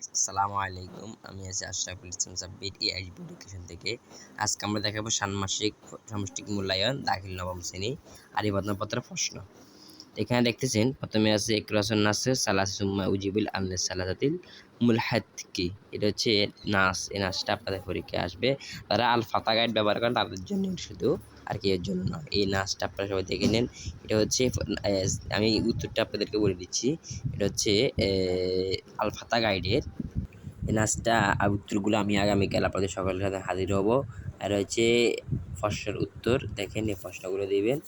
আসসালামু আলাইকুম। আমি আছি আশরাফুল ইসলাম সাব্বির এআই এডুকেশন থেকে। আজকে আমরা দেখাবো ষান্মাসিক সমষ্টিক মূল্যায়ন, দাখিল নবম শ্রেণি আর এই প্রশ্নপত্রের প্রশ্ন। এখানে দেখতেছেন, প্রথমে আছে একরাসন নাসের, সালাস সুম্মা উজিবুল আলনেস সালাসাতিল মুলহাত কি এটা হচ্ছে নাস, এই নাসটা আপনাদের পরীক্ষায় আসবে। তারা আল ফাতা গাইড ব্যবহার করেন, তাদের জন্য শুধু আর কি, এর জন্য নয়। এই নাচটা আপনারা সবাই দেখে নেন। এটা হচ্ছে আমি উত্তরটা আপনাদেরকে বলে দিচ্ছি। এটা হচ্ছে আল ফাতা গাইডের। এই নাচটা উত্তরগুলো আমি আগামীকাল আপনাদের সকলের সাথে হাজির হব। আর হচ্ছে প্রশ্নের উত্তর দেখেন, এই প্রশ্নগুলো দিবেন।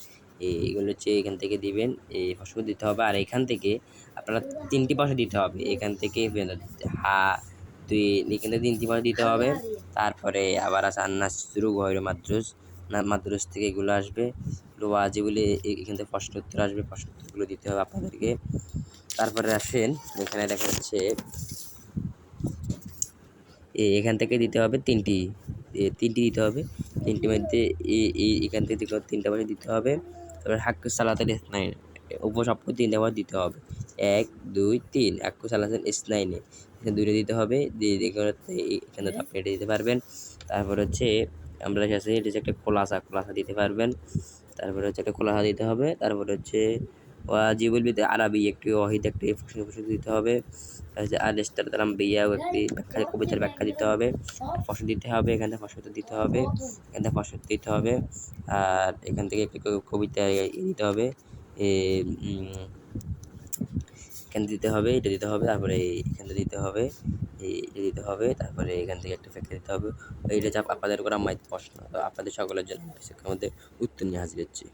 এইগুলো হচ্ছে এখান থেকে দিবেন এই প্রশ্ন দিতে হবে। আর এখান থেকে আপনারা তিনটি প্রশ্ন দিতে হবে। এখান থেকে হা, দুই, এখান থেকে তিনটি প্রশ্ন দিতে হবে। তারপরে আবার আছে আন্নাস শুরু, গহর মাদ্রুস মাদ্রুস থেকে এগুলো আসবে। ওয়াজি বলে এখান থেকে প্রশ্ন উত্তর আসবে, প্রশ্ন উত্তরগুলো দিতে হবে আপনাদেরকে। তারপরে আসেন, এখানে দেখা যাচ্ছে এখান থেকে দিতে হবে তিনটি তিনটি দিতে হবে। তিনটির মধ্যে এই এখান থেকে তিনটা বারে দিতে হবে। তারপরে হাক্কু সালাতের ইসনাইন উপসপ্য তিনটা বার দিতে হবে। এক, দুই, তিন, হাক্কু সালাতের ইসনাইনে এখানে দুইটা দিতে হবে এখানে আপনি এটা দিতে পারবেন। তারপর হচ্ছে আমরা এটা হচ্ছে একটা খোলাসা খোলাসা দিতে পারবেন। তারপরে হচ্ছে একটা খোলাসা দিতে হবে। তারপরে হচ্ছে ওয়াজিবুল বিদ আরবি একটি ওয়াহিদ, একটি প্রশ্ন দিতে হবে। আর ইস্তারদালাম বিয়া একটি ব্যাখ্যা কবিতার ব্যাখ্যা দিতে হবে। ফসল দিতে হবে, এখান থেকে ফসল দিতে হবে। এখান থেকে ফসল দিতে হবে। আর এখান থেকে একটি কবিতা দিতে হবে। এখানে দিতে হবে, এটা দিতে হবে, তারপরে এখানে দিতে হবে এটা দিতে হবে, তারপরে এখান থেকে একটা ফ্যাক্টরি দিতে হবে। এইটা আপনাদের করা মাইত প্রশ্ন। আপনাদের সকলের জন্য মধ্যে উত্তর নিয়ে হাজির হচ্ছে।